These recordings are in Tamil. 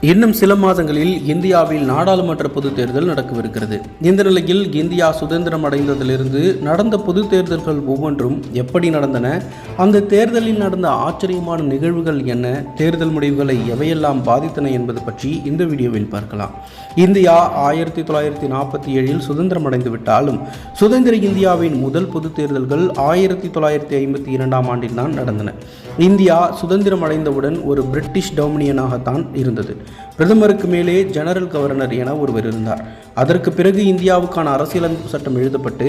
இன்னும் சில மாதங்களில் இந்தியாவில் நாடாளுமன்ற பொதுத் தேர்தல் நடக்கவிருக்கிறது. இந்த நிலையில் இந்தியா சுதந்திரம் அடைந்ததிலிருந்து நடந்த பொதுத் தேர்தல்கள் ஒவ்வொன்றும் எப்படி நடந்தன? அந்த தேர்தலில் நடந்த ஆச்சரியமான நிகழ்வுகள் என்ன? தேர்தல் முடிவுகளை எவையெல்லாம் பாதித்தன என்பது பற்றி இந்த வீடியோவில் பார்க்கலாம். இந்தியா ஆயிரத்தி தொள்ளாயிரத்தி நாற்பத்தி ஏழில் சுதந்திரம் அடைந்து விட்டாலும் சுதந்திர இந்தியாவின் முதல் பொதுத் தேர்தல்கள் ஆயிரத்தி தொள்ளாயிரத்தி ஐம்பத்தி இரண்டாம் ஆண்டில் தான் நடந்தன. இந்தியா சுதந்திரம் அடைந்தவுடன் ஒரு பிரிட்டிஷ் டொமினியனாகத்தான் இருந்தது. பிரதமருக்கு மேலே ஜெனரல் கவர்னர் என ஒருவர் இருந்தார். அதற்கு பிறகு இந்தியாவுக்கான அரசியலமைப்பு சட்டம் எழுதப்பட்டு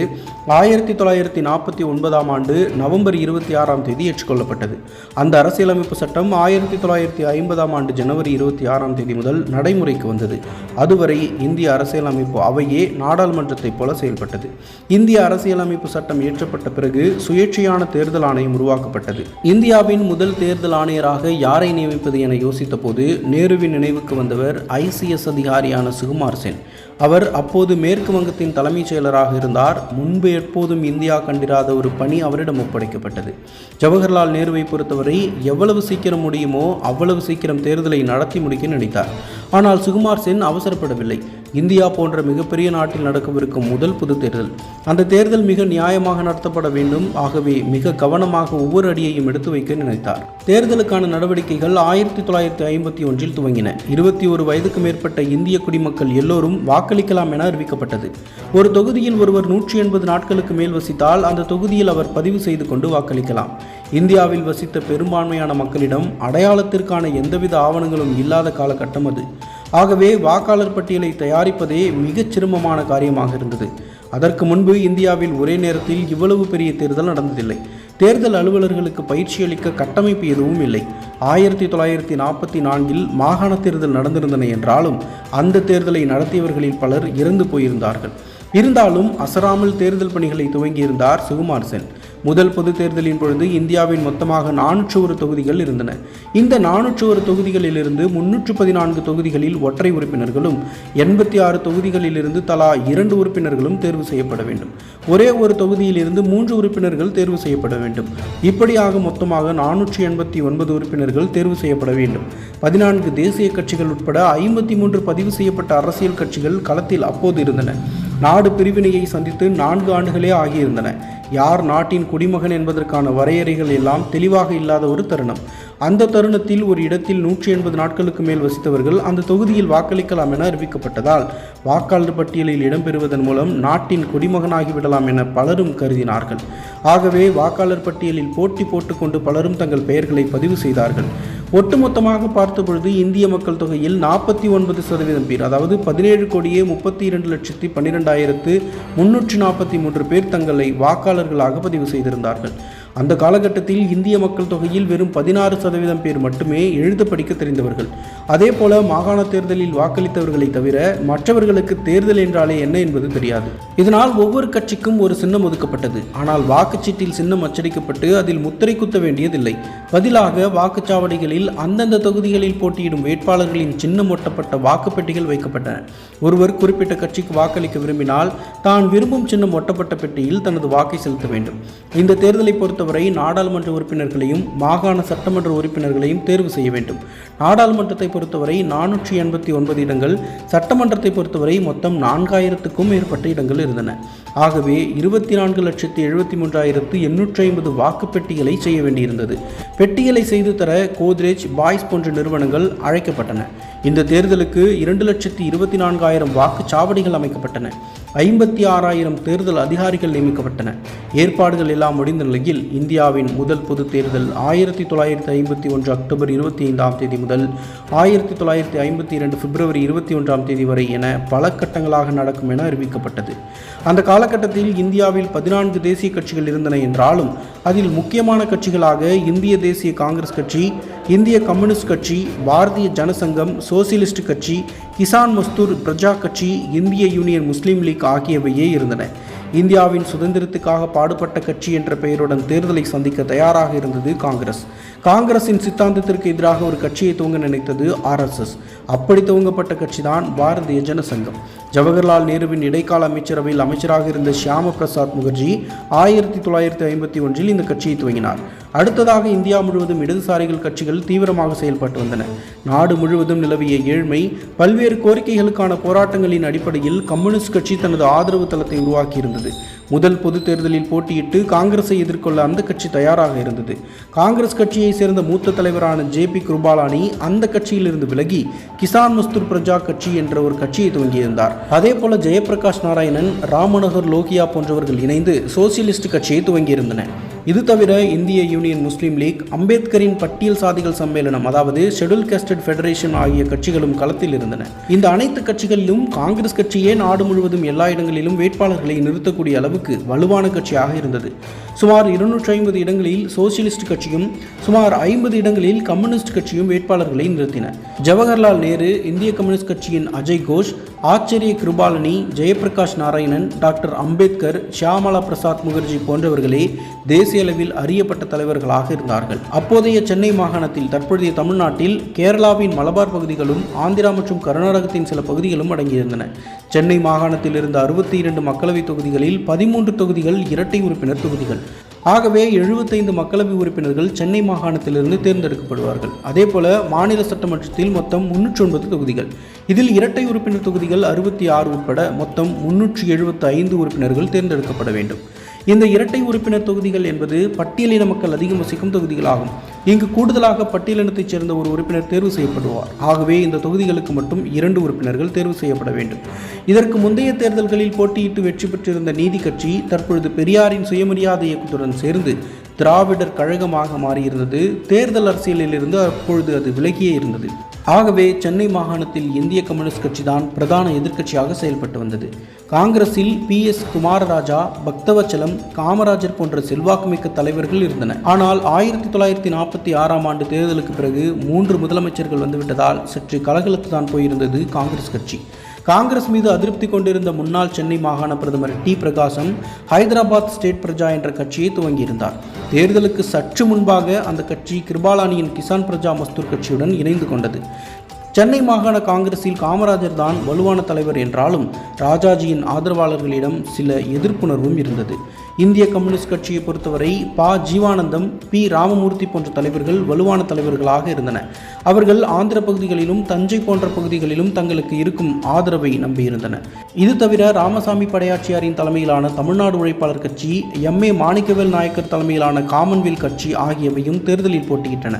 ஆயிரத்தி தொள்ளாயிரத்தி நாற்பத்தி ஒன்பதாம் ஆண்டு நவம்பர் இருபத்தி ஆறாம் தேதி ஏற்றுக்கொள்ளப்பட்டது. அந்த அரசியலமைப்பு சட்டம் ஆயிரத்தி தொள்ளாயிரத்தி ஐம்பதாம் ஆண்டு ஜனவரி இருபத்தி ஆறாம் தேதி முதல் நடைமுறைக்கு வந்தது. அதுவரை இந்திய அரசியலமைப்பு அவையே நாடாளுமன்றத்தைப் போல செயல்பட்டது. இந்திய அரசியலமைப்பு சட்டம் இயற்றப்பட்ட பிறகு சுயேட்சையான தேர்தல் ஆணையம் உருவாக்கப்பட்டது. இந்தியாவின் முதல் தேர்தல் ஆணையராக யாரை நியமிப்பது என யோசித்த போது நேருவின் நினைவுக்கு வந்தவர் ஐசிஎஸ் அதிகாரியான சுகுமார் சென். அவர் அப்போது மேற்கு வங்கத்தின் தலைமைச் செயலராக இருந்தார். முன்பு எப்போதும் இந்தியா கண்டிராத ஒரு பணி அவரிடம் ஒப்படைக்கப்பட்டது. ஜவஹர்லால் நேருவை பொறுத்தவரை எவ்வளவு சீக்கிரம் முடியுமோ அவ்வளவு சீக்கிரம் தேர்தலை நடத்தி முடிக்க நினைத்தார். ஆனால் சுகுமார் சென் அவசரப்படவில்லை. இந்தியா போன்ற மிகப்பெரிய நாட்டில் நடக்கவிருக்கும் முதல் பொது தேர்தல். அந்த தேர்தல் மிக நியாயமாக நடத்தப்பட வேண்டும். ஆகவே மிக கவனமாக ஒவ்வொரு அடியையும் எடுத்து வைக்க நினைத்தார். தேர்தலுக்கான நடவடிக்கைகள் ஆயிரத்தி தொள்ளாயிரத்தி ஐம்பத்தி ஒன்றில் துவங்கின. இருபத்தி ஒரு வயதுக்கு மேற்பட்ட இந்திய குடிமக்கள் எல்லோரும் வாக்களிக்கலாம் என அறிவிக்கப்பட்டது. ஒரு தொகுதியில் ஒருவர் நூற்றி எண்பது நாட்களுக்கு மேல் வசித்தால் அந்த தொகுதியில் அவர் பதிவு செய்து கொண்டு வாக்களிக்கலாம். இந்தியாவில் வசித்த பெரும்பான்மையான மக்களிடம் அடையாளத்திற்கான எந்தவித ஆவணங்களும் இல்லாத காலகட்டம் அது. ஆகவே வாக்காளர் பட்டியலை தயாரிப்பதே மிகச் சிரமமான காரியமாக இருந்தது. அதற்கு முன்பு இந்தியாவில் ஒரே நேரத்தில் இவ்வளவு பெரிய தேர்தல் நடந்ததில்லை. தேர்தல் அலுவலர்களுக்கு பயிற்சி அளிக்க கட்டமைப்பு எதுவும் இல்லை. ஆயிரத்தி தொள்ளாயிரத்தி நாற்பத்தி நான்கில் மாகாண தேர்தல் நடந்திருந்தன என்றாலும் அந்த தேர்தலை நடத்தியவர்களில் பலர் இறந்து போயிருந்தார்கள். இருந்தாலும் அசராமல் தேர்தல் பணிகளை துவங்கியிருந்தார் சுகுமார் சென். முதல் பொது தேர்தலின் பொழுது இந்தியாவின் மொத்தமாக நானூற்று ஒரு தொகுதிகள் இருந்தன. இந்த நானூற்று ஒரு தொகுதிகளிலிருந்து முன்னூற்று பதினான்கு தொகுதிகளில் ஒற்றை உறுப்பினர்களும் எண்பத்தி ஆறு தொகுதிகளிலிருந்து தலா இரண்டு உறுப்பினர்களும் தேர்வு செய்யப்பட வேண்டும். ஒரே ஒரு தொகுதியிலிருந்து மூன்று உறுப்பினர்கள் தேர்வு செய்யப்பட வேண்டும். இப்படியாக மொத்தமாக நானூற்றி எண்பத்தி ஒன்பது உறுப்பினர்கள் தேர்வு செய்யப்பட வேண்டும். பதினான்கு தேசிய கட்சிகள் உட்பட ஐம்பத்தி மூன்று பதிவு செய்யப்பட்ட அரசியல் கட்சிகள் களத்தில் அப்போது இருந்தன. நாடு பிரிவினையை சந்தித்து நான்கு ஆண்டுகளே ஆகியிருந்தன. யார் நாட்டின் குடிமகன் என்பதற்கான வரையறைகள் எல்லாம் தெளிவாக இல்லாத ஒரு தருணம். அந்த தருணத்தில் ஒரு இடத்தில் நூற்றி எண்பது நாட்களுக்கு மேல் வசித்தவர்கள் அந்த தொகுதியில் வாக்களிக்கலாம் என அறிவிக்கப்பட்டதால் வாக்காளர் பட்டியலில் இடம்பெறுவதன் மூலம் நாட்டின் குடிமகனாகிவிடலாம் என பலரும் கருதினார்கள். ஆகவே வாக்காளர் பட்டியலில் போட்டி போட்டுக்கொண்டு பலரும் தங்கள் பெயர்களை பதிவு செய்தார்கள். ஒட்டுமொத்தமாக பார்த்த பொழுது இந்திய மக்கள் தொகையில் நாற்பத்தி ஒன்பது சதவீதம் பேர் அதாவது பதினேழு கோடியே முப்பத்தி இரண்டு லட்சத்தி பன்னிரெண்டாயிரத்து முன்னூற்றி நாற்பத்தி மூன்று பேர் தங்களை வாக்காளர்களாக பதிவு செய்திருந்தார்கள். அந்த காலகட்டத்தில் இந்திய மக்கள் தொகையில் வெறும் பதினாறு சதவீதம் பேர் மட்டுமே எழுத படிக்க தெரிந்தவர்கள். அதே போல மாகாண தேர்தலில் வாக்களித்தவர்களை தவிர மற்றவர்களுக்கு தேர்தல் என்றாலே என்ன என்பது தெரியாது. இதனால் ஒவ்வொரு கட்சிக்கும் ஒரு சின்னம் ஒதுக்கப்பட்டது. ஆனால் வாக்குச்சீட்டில் சின்னம் அச்சடிக்கப்பட்டு அதில் முத்திரை குத்த வேண்டியதில்லை. பதிலாக வாக்குச்சாவடிகளில் அந்தந்த தொகுதிகளில் போட்டியிடும் வேட்பாளர்களின் சின்னம் ஒட்டப்பட்ட வாக்குப்பெட்டிகள் வைக்கப்பட்டன. ஒருவர் குறிப்பிட்ட கட்சிக்கு வாக்களிக்க விரும்பினால் தான் விரும்பும் சின்னம் ஒட்டப்பட்ட பெட்டியில் தனது வாக்கை செலுத்த வேண்டும். இந்த தேர்தலை பொறுத்தவரை நாடாளுமன்ற உறுப்பினர்களையும் மாகாண சட்டமன்ற உறுப்பினர்களையும் தேர்வு செய்ய வேண்டும். நாடாளுமன்றத்தை பொறுத்தவரை நானூற்றி எண்பத்தி ஒன்பது இடங்கள் சட்டமன்றத்தை பொறுத்தவரை மொத்தம் நான்காயிரத்துக்கும் மேற்பட்ட இடங்கள் இருந்தன. ஆகவே இருபத்தி நான்கு லட்சத்தி எழுபத்தி மூன்றாயிரத்து எண்ணூற்றி ஐம்பது வாக்குப்பெட்டிகளை செய்ய வேண்டியிருந்தது. பெட்டிகளை செய்து தர கோத்ரேஜ் பாய்ஸ் போன்ற நிறுவனங்கள் அழைக்கப்பட்டன. இந்த தேர்தலுக்கு இரண்டு லட்சத்தி இருபத்தி நான்காயிரம் வாக்குச்சாவடிகள் அமைக்கப்பட்டன. ஐம்பத்தி ஆறாயிரம் தேர்தல் அதிகாரிகள் நியமிக்கப்பட்டன. ஏற்பாடுகள் எல்லாம் முடிந்த நிலையில் இந்தியாவின் முதல் பொது தேர்தல் ஆயிரத்தி தொள்ளாயிரத்தி ஐம்பத்தி ஒன்று அக்டோபர் இருபத்தி ஐந்தாம் தேதி முதல் ஆயிரத்தி தொள்ளாயிரத்தி ஐம்பத்தி இரண்டு பிப்ரவரி இருபத்தி ஒன்றாம் தேதி வரை என பல கட்டங்களாக நடக்கும் என அறிவிக்கப்பட்டது. அந்த காலகட்டத்தில் இந்தியாவில் பதினான்கு தேசிய கட்சிகள் இருந்தன என்றாலும் அதில் முக்கியமான கட்சிகளாக இந்திய தேசிய காங்கிரஸ் கட்சி இந்திய கம்யூனிஸ்ட் கட்சி பாரதிய ஜனசங்கம் சோசியலிஸ்ட் கட்சி கிசான் மஸ்தூர் பிரஜா கட்சி இந்திய யூனியன் முஸ்லீம் லீக் ஆகியவையே இருந்தன. இந்தியாவின் சுதந்திரத்துக்காக பாடுபட்ட கட்சி என்ற பெயருடன் தேர்தலை சந்திக்க தயாராக இருந்தது காங்கிரஸ். காங்கிரசின் சித்தாந்தத்திற்கு எதிராக ஒரு கட்சியை துவங்க நினைத்தது ஆர்எஸ்எஸ் அப்படி துவங்கப்பட்ட கட்சிதான் பாரதிய ஜனசங்கம். ஜவஹர்லால் நேருவின் இடைக்கால அமைச்சரவையில் அமைச்சராக இருந்த ஷியாம பிரசாத் முகர்ஜி ஆயிரத்தி தொள்ளாயிரத்தி ஐம்பத்தி ஒன்றில் இந்த கட்சியை துவங்கினார். அடுத்ததாக இந்தியா முழுவதும் இடதுசாரிகள் கட்சிகள் தீவிரமாக செயல்பட்டு வந்தன. நாடு முழுவதும் நிலவிய ஏழ்மை பல்வேறு கோரிக்கைகளுக்கான போராட்டங்களின் அடிப்படையில் கம்யூனிஸ்ட் கட்சி தனது ஆதரவு தளத்தை உருவாக்கியிருந்தது. முதல் பொதுத் தேர்தலில் போட்டியிட்டு காங்கிரஸை எதிர்கொள்ள அந்த கட்சி தயாராக இருந்தது. காங்கிரஸ் கட்சியை சேர்ந்த மூத்த தலைவரான ஜே பி கிருபாலானி அந்த கட்சியிலிருந்து விலகி கிசான் மஸ்தூர் பிரஜா கட்சி என்ற ஒரு கட்சியை துவங்கியிருந்தார். அதே போல ஜெயபிரகாஷ் நாராயணன் ராமநகர் லோகியா போன்றவர்கள் இணைந்து சோசியலிஸ்ட் கட்சியை துவங்கியிருந்தனர் இது தவிர இந்திய யூனியன் முஸ்லீம் லீக் அம்பேத்கரின் பட்டியல் சாதிகள் சம்மேளனம் அதாவது ஷெட்யூல் கேஸ்டட் ஃபெடரேஷன் ஆகிய கட்சிகளும் களத்தில் இருந்தன. இந்த அனைத்து கட்சிகளிலும் காங்கிரஸ் கட்சியே நாடு முழுவதும் எல்லா இடங்களிலும் வேட்பாளர்களை நிறுத்தக்கூடிய அளவுக்கு வலுவான கட்சியாக இருந்தது. சுமார் இருநூற்றி ஐம்பது இடங்களில் சோசியலிஸ்ட் கட்சியும் சுமார் சுமார் ஐம்பது இடங்களில் கம்யூனிஸ்ட் கட்சியும் வேட்பாளர்களை நிறுத்தின. ஜவஹர்லால் நேரு இந்திய கம்யூனிஸ்ட் கட்சியின் அஜய் கோஷ் ஆச்சரிய கிருபாலனி ஜெயபிரகாஷ் நாராயணன் டாக்டர் அம்பேத்கர் ஷியாமலா பிரசாத் முகர்ஜி போன்றவர்களே தேசிய அளவில் அறியப்பட்ட தலைவர்களாக இருந்தார்கள். அப்போதைய சென்னை மாகாணத்தில் தற்போதைய தமிழ்நாட்டில் கேரளாவின் மலபார் பகுதிகளும் ஆந்திரா மற்றும் கர்நாடகத்தின் சில பகுதிகளும் அடங்கியிருந்தன. சென்னை மாகாணத்தில் இருந்த அறுபத்தி இரண்டு மக்களவைத் தொகுதிகளில் பதிமூன்று தொகுதிகள் இரட்டை உறுப்பினர் தொகுதிகள். ஆகவே எழுபத்தைந்து மக்களவை உறுப்பினர்கள் சென்னை மாகாண மாகாணத்திலிருந்து தேர்ந்தெடுக்கப்படுவார்கள். அதேபோல மாநில சட்டமன்றத்தில் மொத்தம் முன்னூற்றி ஒன்பது தொகுதிகள். இதில் இரட்டை உறுப்பினர் தொகுதிகள் அறுபத்தி ஆறு உட்பட மொத்தம் முன்னூற்றி எழுபத்தி ஐந்து உறுப்பினர்கள் தேர்ந்தெடுக்கப்பட வேண்டும். இந்த இரட்டை உறுப்பினர் தொகுதிகள் என்பது பட்டியலின மக்கள் அதிகம் வசிக்கும் தொகுதிகளாகும். இங்கு கூடுதலாக பட்டியலினத்தைச் சேர்ந்த ஒரு உறுப்பினர் தேர்வு செய்யப்படுவார். ஆகவே இந்த தொகுதிகளுக்கு மட்டும் இரண்டு உறுப்பினர்கள் தேர்வு செய்யப்பட வேண்டும். இதற்கு முந்தைய தேர்தல்களில் போட்டியிட்டு வெற்றி பெற்றிருந்த நீதி கட்சி தற்பொழுது பெரியாரின் சுயமரியாதை இயக்கத்துடன் சேர்ந்து திராவிடர் கழகமாக மாறியிருந்தது. தேர்தல் அரசியலிலிருந்து அப்பொழுது அது விலகியே இருந்தது. ஆகவே சென்னை மாகாணத்தில் இந்திய கம்யூனிஸ்ட் கட்சி தான் பிரதான எதிர்க்கட்சியாக செயல்பட்டு வந்தது. காங்கிரஸில் பி எஸ் குமாரராஜா பக்தவச்சலம் காமராஜர் போன்ற செல்வாக்குமிக்க தலைவர்கள் இருந்தன ஆனால் ஆயிரத்தி தொள்ளாயிரத்தி நாற்பத்தி ஆறாம் ஆண்டு தேர்தலுக்கு பிறகு மூன்று முதலமைச்சர்கள் வந்துவிட்டதால் சற்று கலகலத்து தான் போயிருந்தது காங்கிரஸ் கட்சி. காங்கிரஸ் மீது அதிருப்தி கொண்டிருந்த முன்னாள் சென்னை மாகாண பிரதமர் டி. பிரகாசம் ஹைதராபாத் ஸ்டேட் பிரஜா என்ற கட்சியை துவங்கியிருந்தார். தேர்தலுக்கு சற்று முன்பாக அந்த கட்சி கிருபாலானியின் கிசான் பிரஜா மஸ்தூர் கட்சியுடன் இணைந்து கொண்டது. சென்னை மாகாண காங்கிரஸில் காமராஜர் தான் வலுவான தலைவர் என்றாலும் ராஜாஜியின் ஆதரவாளர்களிடம் சில எதிர்ப்புணர்வும் இருந்தது. இந்திய கம்யூனிஸ்ட் கட்சியை பொறுத்தவரை ப. ஜீவானந்தம் பி. ராமமூர்த்தி போன்ற தலைவர்கள் வலுவான தலைவர்களாக இருந்தன அவர்கள் ஆந்திர பகுதிகளிலும் தஞ்சை போன்ற பகுதிகளிலும் தங்களுக்கு இருக்கும் ஆதரவை நம்பியிருந்தன இது தவிர ராமசாமி படையாச்சியாரின் தலைமையிலான தமிழ்நாடு உழைப்பாளர் கட்சி எம். ஏ. மாணிக்கவேல் நாயக்கர் தலைமையிலான காமன்வெல்த் கட்சி ஆகியவையும் தேர்தலில் போட்டியிட்டன.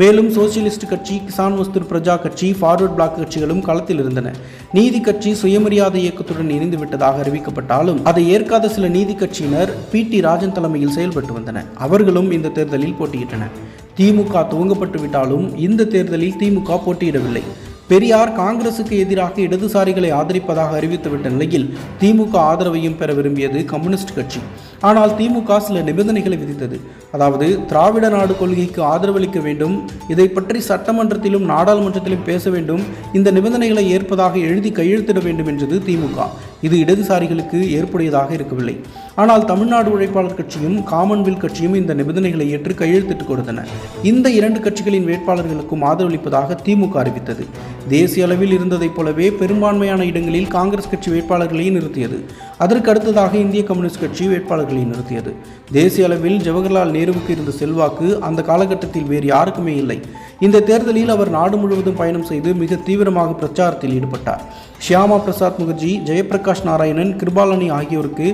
மேலும் சோசியலிஸ்ட் கட்சி கிசான் மஸ்தூர் பிரஜா கட்சி ஃபார்வர்ட் பிளாக் கட்சிகளும் களத்தில் இருந்தன. நீதி கட்சி சுயமரியாதை இயக்கத்துடன் இணைந்து விட்டதாக அறிவிக்கப்பட்டாலும் அதை ஏற்காத சில நீதி கட்சியினர் பி. டி. ராஜன் தலைமையில் செயல்பட்டு வந்தன அவர்களும் இந்த தேர்தலில் போட்டியிட்டன திமுக துவங்கப்பட்டு விட்டாலும் இந்த தேர்தலில் திமுக போட்டியிடவில்லை. பெரியார் காங்கிரசுக்கு எதிராக இடதுசாரிகளை ஆதரிப்பதாக அறிவித்துவிட்ட நிலையில் திமுக ஆதரவையும் பெற விரும்பியது கம்யூனிஸ்ட் கட்சி. ஆனால் திமுக சில நிபந்தனைகளை விதித்தது. அதாவது திராவிட நாடு கொள்கைக்கு ஆதரவளிக்க வேண்டும் இதை பற்றி சட்டமன்றத்திலும் நாடாளுமன்றத்திலும் பேச வேண்டும் இந்த நிபந்தனைகளை ஏற்பதாக எழுதி கையெழுத்திட வேண்டும் என்றது திமுக. இது இடதுசாரிகளுக்கு ஏற்புடையதாக இருக்கவில்லை. ஆனால் தமிழ்நாடு உழைப்பாளர் கட்சியும் காமன்வெல்த் கட்சியும் இந்த நிபந்தனைகளை ஏற்று கையெழுத்திட்டு கொடுத்தன. இந்த இரண்டு கட்சிகளின் வேட்பாளர்களுக்கும் ஆதரவளிப்பதாக திமுக அறிவித்தது. தேசிய அளவில் இருந்ததைப் போலவே பெரும்பான்மையான இடங்களில் காங்கிரஸ் கட்சி வேட்பாளர்களை நிறுத்தியது. அதற்கு அடுத்ததாக இந்திய கம்யூனிஸ்ட் கட்சி வேட்பாளர்களை நிறுத்தியது. தேசிய அளவில் ஜவஹர்லால் நேருவுக்கு இருந்த செல்வாக்கு அந்த காலகட்டத்தில் வேறு யாருக்குமே இல்லை. இந்த தேர்தலில் அவர் நாடு முழுவதும் பயணம் செய்து மிக தீவிரமாக பிரச்சாரத்தில் ஈடுபட்டார். ஷியாமா பிரசாத் முகர்ஜி ஜெயபிரகாஷ் நாராயணன் கிருபாலனி ஆகியோருக்கு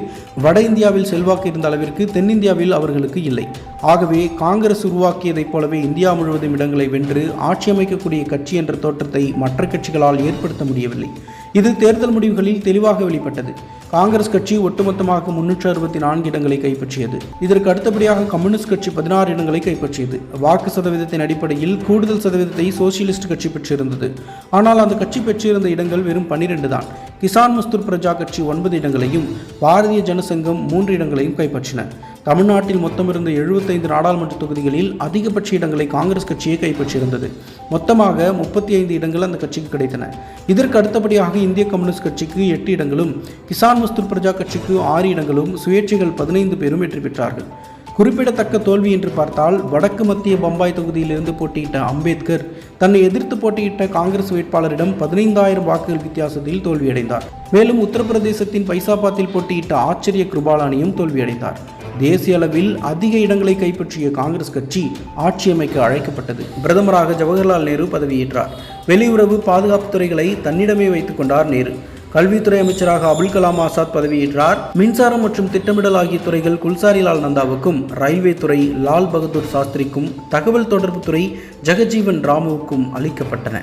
வட இந்தியாவில் செல்வாக்கு இருந்த அளவிற்கு தென்னிந்தியாவில் அவர்களுக்கு இல்லை. ஆகவே காங்கிரஸ் உருவாக்கியதைப் போலவே இந்தியா முழுவதும் இடங்களை வென்று ஆட்சி அமைக்கக்கூடிய கட்சி என்ற தோற்றத்தை மற்ற கட்சிகளால் ஏற்படுத்த முடியவில்லை. இது தேர்தல் முடிவுகளில் தெளிவாக வெளிப்பட்டது. காங்கிரஸ் கட்சி ஒட்டுமொத்தமாக முன்னூற்று அறுபத்தி நான்கு இடங்களை கைப்பற்றியது. இதற்கு அடுத்தபடியாக கம்யூனிஸ்ட் கட்சி பதினாறு இடங்களை கைப்பற்றியது. வாக்கு சதவீதத்தின் அடிப்படையில் கூடுதல் சதவீதத்தை சோசியலிஸ்ட் கட்சி பெற்றிருந்தது. ஆனால் அந்த கட்சி பெற்றிருந்த இடங்கள் வெறும் பன்னிரண்டு தான். கிசான் மஸ்தூர் பிரஜா கட்சி ஒன்பது இடங்களையும் பாரதிய ஜனசங்கம் மூன்று இடங்களையும் கைப்பற்றின. தமிழ்நாட்டில் மொத்தம் இருந்த எழுபத்தைந்து நாடாளுமன்ற தொகுதிகளில் அதிகபட்ச இடங்களை காங்கிரஸ் கட்சியே கைப்பற்றியிருந்தது. மொத்தமாக முப்பத்தி ஐந்து இடங்கள் அந்த கட்சிக்கு கிடைத்தன. இதற்கு அடுத்தபடியாக இந்திய கம்யூனிஸ்ட் கட்சிக்கு எட்டு இடங்களும் கிசான் மஸ்தூர் பிரஜா கட்சிக்கு ஆறு இடங்களும் சுயேட்சைகள் பதினைந்து பேரும் வெற்றி பெற்றார்கள். குறிப்பிடத்தக்க தோல்வி என்று பார்த்தால் வடக்கு மத்திய பம்பாய் தொகுதியிலிருந்து போட்டியிட்ட அம்பேத்கர் தன்னை எதிர்த்து போட்டியிட்ட காங்கிரஸ் வேட்பாளரிடம் பதினைந்தாயிரம் வாக்குகள் வித்தியாசத்தில் தோல்வியடைந்தார். மேலும் உத்தரப்பிரதேசத்தின் பைசாபாத்தில் போட்டியிட்ட ஆச்சரிய கிருபாலானியும் தோல்வியடைந்தார். தேசிய அளவில் அதிக இடங்களை கைப்பற்றிய காங்கிரஸ் கட்சி ஆட்சி அமைக்க அழைக்கப்பட்டது. பிரதமராக ஜவஹர்லால் நேரு பதவியேற்றார். வெளியுறவு பாதுகாப்பு துறைகளை தன்னிடமே வைத்துக் கொண்டார் நேரு. கல்வித்துறை அமைச்சராக அபுல் கலாம் ஆசாத் பதவியேற்றார். மின்சாரம் மற்றும் திட்டமிடல் ஆகிய துறைகள் குல்சாரிலால் நந்தாவுக்கும் ரயில்வே துறை லால் பகதூர் சாஸ்திரிக்கும் தகவல் தொடர்பு துறை ஜெகஜீவன் ராமுவுக்கும் அளிக்கப்பட்டன.